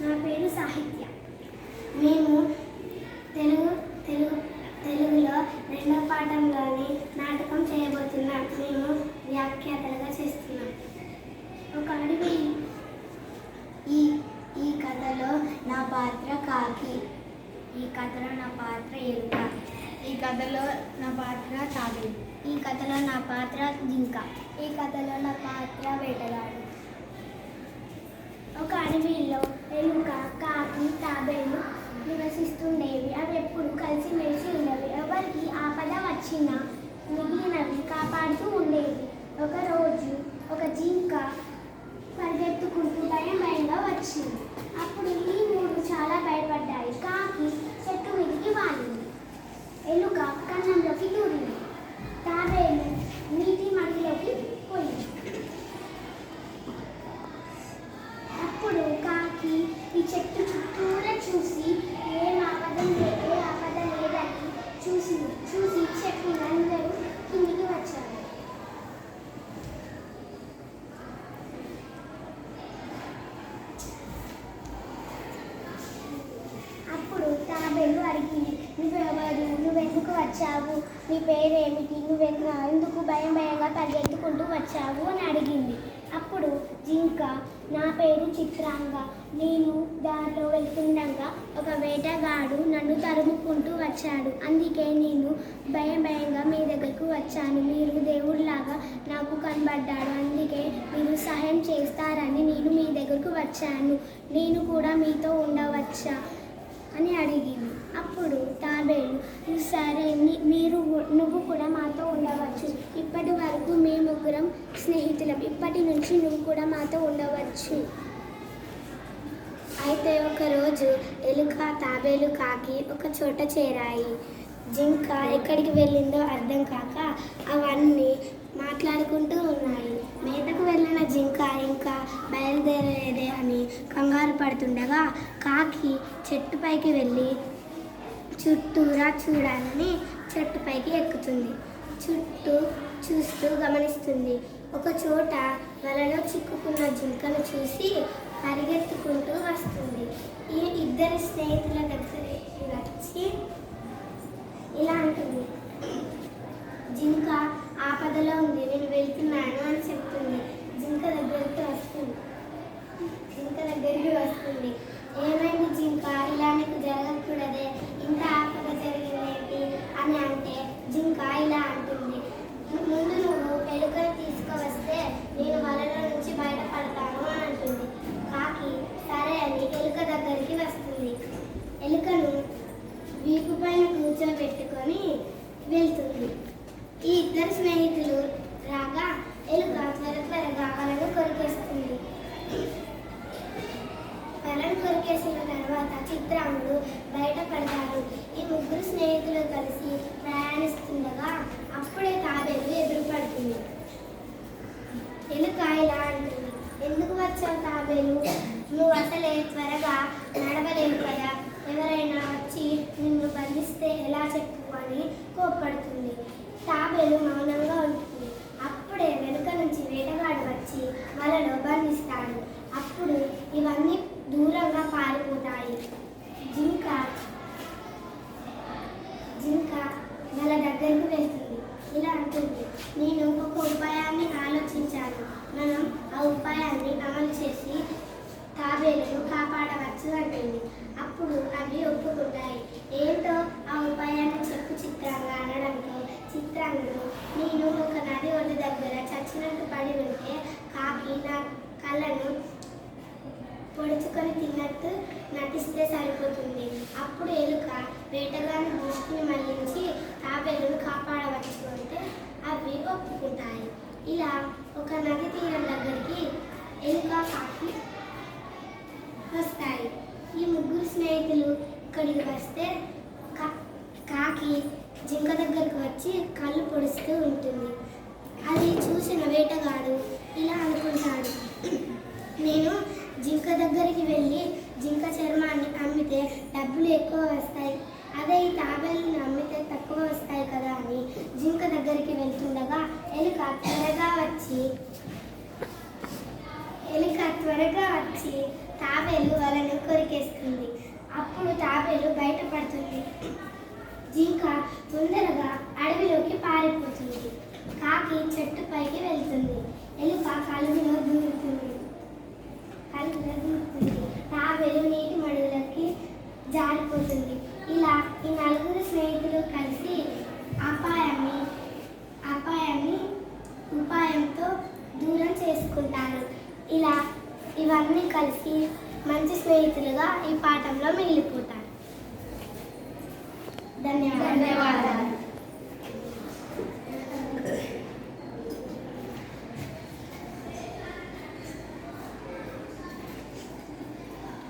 నా పేరు సాహిత్య. మేము తెలుగు తెలుగు తెలుగులో రెండవ పాఠంలోని నాటకం చేయబోతున్నాం. మేము వ్యాఖ్యాతలుగా చేస్తున్నాం. ఒక అడవి ఈ ఈ కథలో నా పాత్ర కాకి. ఈ కథలో నా పాత్ర ఎలుక. ఈ కథలో నా పాత్ర తాబేలు. ఈ కథలో నా పాత్ర జింక. ఈ కథలో నా పాత్ర వేటగాడు ఒక అడవిలో ఎలుక కాకి తాబేలు నివసిస్తుండేవి అవి ఎప్పుడు కలిసిమెలిసి ఉండేవి. ఎవరికి ఆపద వచ్చినా మిగిలినవి కాపాడుతూ ఉండేవి ఒకరోజు ఒక జింక పరిగెత్తుకుంటూ భయం భయంగా వచ్చింది అప్పుడు ఈ మూడు చాలా భయపడ్డాయి కాకి చెట్టు మీదకి వాలింది ఎలుక కన్నంలోకి దూరింది తాబేలు నీటి మడిలోకి పోయింది అప్పుడు కాకి ఈ చెట్టు చుట్టూరా చూసి ఏం ఆపద లే- ఏ ఆపద లేదని చూసి చూసి చెట్టు అందరూ కిందికి వచ్చారు అప్పుడు తాబేలు అడిగింది నువ్వెవరు నువ్వెందుకు వచ్చావు? నీ పేరేమిటి? నువ్వెందుకు ఎందుకు భయం భయంగా పరిగెత్తుకుంటూ వచ్చావు? అని అడిగింది. అప్పుడు జింక నా పేరు చిత్రాంగ. నేను దారిలో వెళ్తుండగా ఒక వేటగాడు నన్ను తరుముకుంటూ వచ్చాడు. అందుకే నేను భయం భయంగా మీ దగ్గరకు వచ్చాను. మీరు దేవుడిలాగా నాకు కనబడ్డాడు అందుకే మీరు సహాయం చేస్తారని నేను మీ దగ్గరకు వచ్చాను. నేను కూడా మీతో ఉండవచ్చా? అని అడిగింది. అప్పుడు తాబేలు సరే మీరు నువ్వు కూడా మాతో ఉండవచ్చు. ఇప్పటి వరకు మేము స్నేహితులం. ఇప్పటి నుంచి నువ్వు కూడా మాతో ఉండవచ్చు. అయితే ఒకరోజు ఎలుక తాబేలు కాకి ఒక చోట చేరాయి. జింక ఎక్కడికి వెళ్ళిందో అర్థం కాక అవన్నీ మాట్లాడుకుంటూ ఉన్నాయి. మేతకు వెళ్ళిన జింక ఇంకా బయలుదేరేదే అని కంగారు పడుతుండగా కాకి చెట్టుపైకి వెళ్ళి చుట్టూరా చూడాలని చెట్టుపైకి ఎక్కుతుంది. చుట్టూ చూస్తూ గమనిస్తుంది. ఒక చోట వలలో చిక్కుకున్న జింకను చూసి పరిగెత్తుకుంటూ వస్తుంది. ఈ ఇద్దరు స్నేహితుల దగ్గరికి వచ్చి ఇలా అంటుంది జింక ఆపదలో ఉంది నేను వెళ్తున్నాను అని చెప్తుంది జింక దగ్గరికి వస్తుంది జింక దగ్గరికి వస్తుంది ఏమైంది జింక ఇలా నీకు జరగకూడదే ఇంత ఆపద జరిగిందేంటి అని అంటే జింక ఇలా అంటుంది ముందు నువ్వు ఎలుకను తీసుకువస్తే నేను వలలో నుంచి బయటపడతాను అని అంటుంది కాకి సరే అని ఎలుక దగ్గరికి వస్తుంది ఎలుకను వీపు పైన కూర్చోబెట్టుకొని వెళ్తుంది ఈ ఇద్దరు స్నేహితులు రాగా ఎలుక త్వర త్వరగా వలను కొరికేస్తుంది వలను కొరికేసిన తర్వాత బయటపడతారు. ఈ ముగ్గురు స్నేహితులు కలిసి ప్రయాణిస్తుండగా అప్పుడే తాబేలు ఎదురుపడుతుంది. ఎలుక ఇలా అంటుంది. ఎందుకు వచ్చావు తాబేలు? నువ్వు అసలే త్వరగా నడవలేవు కదా ఎవరైనా వచ్చి నిన్ను బంధిస్తే ఎలా చెప్పు అని కోప్పడుతుంది. తాబేలు మౌనంగా ఉంటుంది. అప్పుడే వెనుక నుంచి వేటగాడు వచ్చి వలలో బంధిస్తాడు. అప్పుడు ఇవన్నీ దూరంగా పారిపోతాయి జింక జింక వాళ్ళ దగ్గరికి వెళ్తుంది ఇలా అంటుంది నేను ఒక ఉపాయాన్ని ఆలోచించాను మనం ఆ ఉపాయాన్ని అమలు చేసి తాబేలను కాపాడవచ్చు అంటుంది అప్పుడు అవి ఒప్పుకుంటాయి. ఏంటో ఆ ఉపాయాన్ని చెప్పు చిత్రంగా అనడంతో చిత్రాంగుడు నేను ఒక నది ఒడ్డు దగ్గర చచ్చినట్టు పడి ఉంటే కాకి నా కళ్ళను పొడుచుకొని తిన్నట్టు నటిస్తే సరిపోతుంది. అప్పుడు ఎలుక వేటగాని దృష్టిని మళ్ళించి తాబేలును కాపాడవచ్చు అంటే అవి ఒప్పుకుంటాయి. ఇలా ఒక నది తీరం దగ్గరికి ఎలుక కాకి స్నేహితులు ఇక్కడికి వస్తే కా- కాకి జింక దగ్గరకు వచ్చి కళ్ళు పొడుస్తూ ఉంటుంది. అది చూసిన వేటగాడు ఇలా అనుకుంటాడు నేను జింక దగ్గరికి వెళ్ళి జింక చర్మాన్ని అమ్మితే డబ్బులు ఎక్కువ వస్తాయి. అదే ఈ తాబేళ్ళని అమ్మితే తక్కువ వస్తాయి కదా అని జింక దగ్గరికి వెళ్తుండగా ఎలుక త్వరగా వచ్చి ఎలుక త్వరగా వచ్చి తాబేలు వలను కొరికేస్తుంది. తాబేలు జింక తొందరగా అడవిలోకి పారిపోతుంది. కాకి చెట్టు పైకి వెళ్తుంది. ఎలుక కలుగులో దూరుతుంది. కలుగులో దూరుతుంది. తాబేలు నీటి మడుగులకి జారిపోతుంది. ఇలా ఈ నలుగురు స్నేహితులు కలిసి అపాయాన్ని అపాయాన్ని ఉపాయంతో దూరం చేసుకుంటారు. ఇలా ఇవన్నీ కలిసి మంచి స్నేహితులుగా ఈ పాఠంలో మిగిలిపోతారు. Daniela.